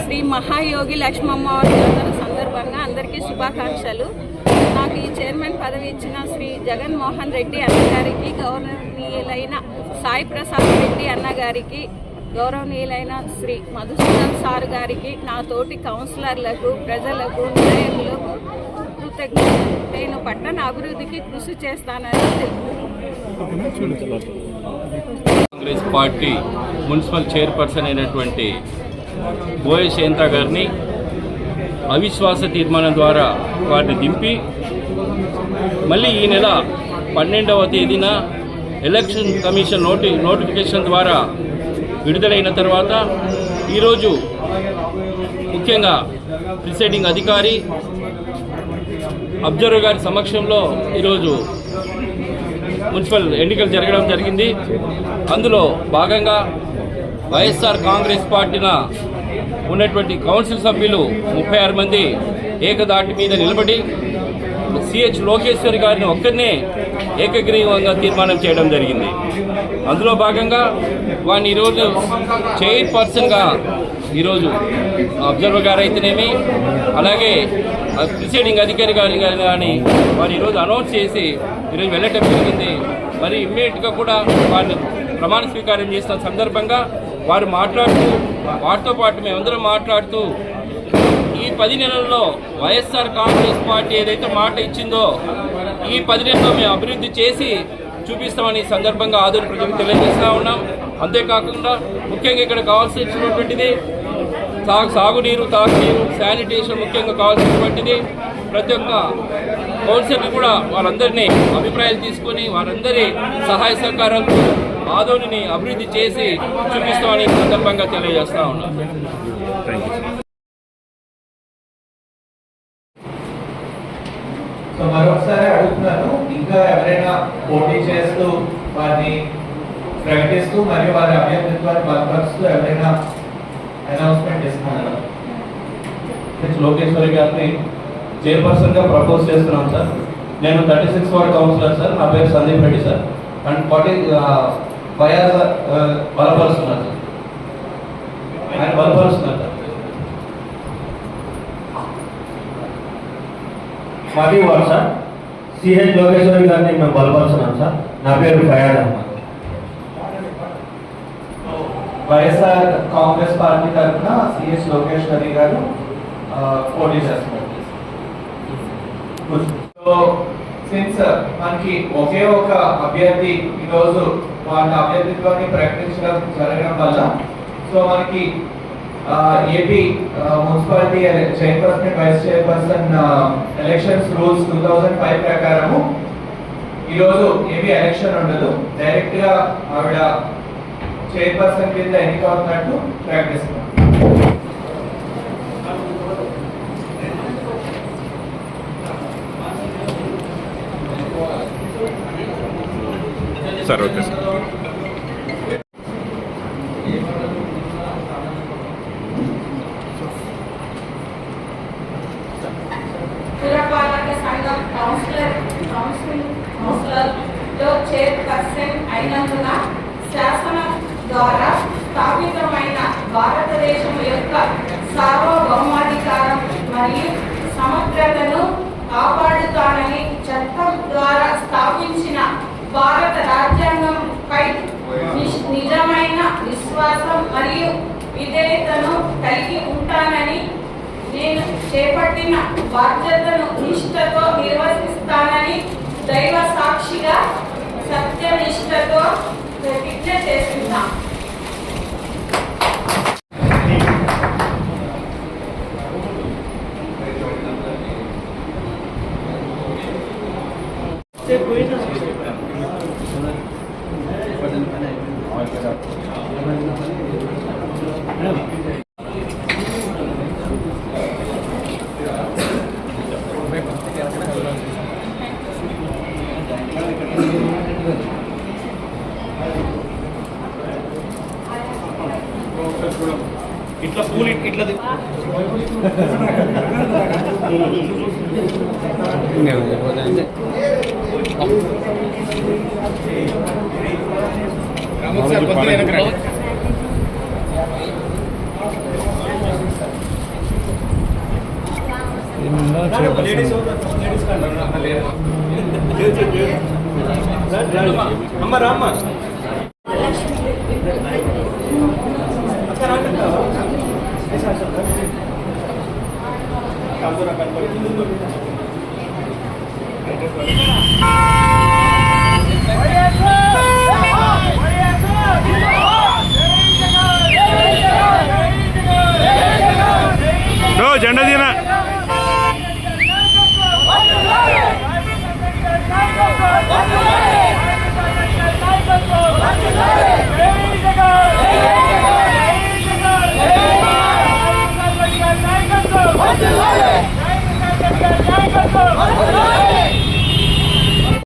శ్రీ మహాయోగి లక్ష్మమ్మ వారి జాతర సందర్భంగా అందరికీ శుభాకాంక్షలు. నాకు ఈ చైర్మన్ పదవి ఇచ్చిన శ్రీ జగన్మోహన్ రెడ్డి అన్నగారికి గౌరవనీయులైన సాయి ప్రసాద్ రెడ్డి అన్నగారికి గౌరవనీయులైన శ్రీ మధుసూదన్ సార్ గారికి నా తోటి కౌన్సిలర్లకు ప్రజలకు నాయకులకు నేను పట్టణ అభివృద్ధికి కృషి చేస్తానని కాంగ్రెస్ పార్టీ మున్సిపల్ చైర్పర్సన్ అయినటువంటి బోయ శాంత గారిని అవిశ్వాస తీర్మానం ద్వారా వారిని దింపి మళ్ళీ ఈ నెల పన్నెండవ తేదీన ఎలక్షన్ కమిషన్ నోటి నోటిఫికేషన్ ద్వారా విడుదలైన తర్వాత ఈరోజు ముఖ్యంగా ప్రిసైడింగ్ అధికారి అబ్జర్వర్ గారి సమక్షంలో ఈరోజు మున్సిపల్ ఎన్నికలు జరగడం జరిగింది. అందులో భాగంగా వైఎస్ఆర్ కాంగ్రెస్ పార్టీన ఉన్నటువంటి కౌన్సిల్ సభ్యులు ముప్పై ఆరు మంది ఏకదాటి మీద నిలబడి సిహెచ్ లోకేశ్వర్ గారిని ఒక్కరినే ఏకగ్రీవంగా తీర్మానం చేయడం జరిగింది. అందులో భాగంగా వారిని ఈరోజు చైర్పర్సన్గా ఈరోజు అబ్జర్వర్ గారు అయితేనేమి అలాగే ప్రిసైడింగ్ అధికారి గారు కానీ వారు ఈరోజు అనౌన్స్ చేసి ఈరోజు వెళ్ళటం జరిగింది. మరి ఇమ్మీడియట్గా కూడా వారిని ప్రమాణ స్వీకారం చేసిన సందర్భంగా వారు మాట్లాడుతూ వారితో పాటు మేమందరం మాట్లాడుతూ ఈ పది నెలల్లో వైఎస్ఆర్ కాంగ్రెస్ పార్టీ ఏదైతే మాట ఇచ్చిందో ఈ పది నెలల్లో మేము అభివృద్ధి చేసి చూపిస్తామని సందర్భంగా ఆదరణ ప్రజలకు తెలియజేస్తూ ఉన్నాం. అంతేకాకుండా ముఖ్యంగా ఇక్కడ కావాల్సినటువంటిది సాగు సాగునీరు తాగునీరు శానిటేషన్ ముఖ్యంగా కావాల్సినటువంటిది. ప్రతి ఒక్క కౌన్సిలర్లు కూడా వారందరినీ అభిప్రాయాలు తీసుకొని వారందరి సహాయ సహకారాలు ఆదోనిని అభివృద్ధి చేసి చూపిస్తామని సందర్భంగా తెలియజేస్తా ఉన్నాం. సో మరొకసారి అడుగుతున్నాను ఇంకా ఎవరైనా పోటీ చేస్తూ వారిని ప్రకటిస్తూ మరియు వారి అభ్యర్థిత్వాన్ని బలపరుస్తూ ఎవరైనా అనౌన్స్మెంట్ ఇస్తున్నారు? లోకేశ్వరి గారిని. చైర్పర్సన్గా ప్రపోజ్ చేస్తున్నాం సార్ నేను thirty six ward councillor sir నా పేరు Sandeep Reddy uh, sir and forty uh, five బలపరుస్తున్నాను sir forty ward sir CH Lokeshwari గారిని మేము బలపరుచున్నాం సార్. నా పేరు Fayaz Ahmed. YSR Congress party తరఫున సిఎస్ లోకేశ్వరి గారు పోటీ చేస్తున్నారు. సో సిన్స్ uh, మనకి ఒకే ఒక అభ్యర్థి ఈరోజు వాళ్ళ అభ్యర్థిత్వాన్ని ప్రకటించడం జరగడం వల్ల సో మనకి AP municipality chairperson vice chairperson elections rules two thousand five ప్రకారము ఈరోజు ఏపీ ఎలక్షన్ ఉండదు. డైరెక్ట్గా ఆవిడ చైర్పర్సన్ కింద ఎన్నిక అవుతున్నట్టు ప్రకటిస్తున్నాం. Sir okay sir. కౌన్సిల్ కౌన్సిలర్లో చైర్పర్సన్ అయినందున శాసనం ద్వారా స్థాపితమైన భారతదేశం యొక్క సార్వభౌమాధికారం మరియు సమగ్రతను కాపాడుతానని చట్టం ద్వారా స్థాపించిన భారత రాజ్యాంగంపై నిష్- నిజమైన విశ్వాసం మరియు విధేయతను కలిగి ఉంటానని నేను చేపట్టిన బాధ్యతను నిష్ఠతో నిర్వహిస్తానని దైవ సాక్షిగా సత్యనిష్టతో ప్రతిజ్ఞ చేస్తున్నా. ఇట్లా పూలు ఇట్లా అమ్మ రామ్మ. జెండా తీనా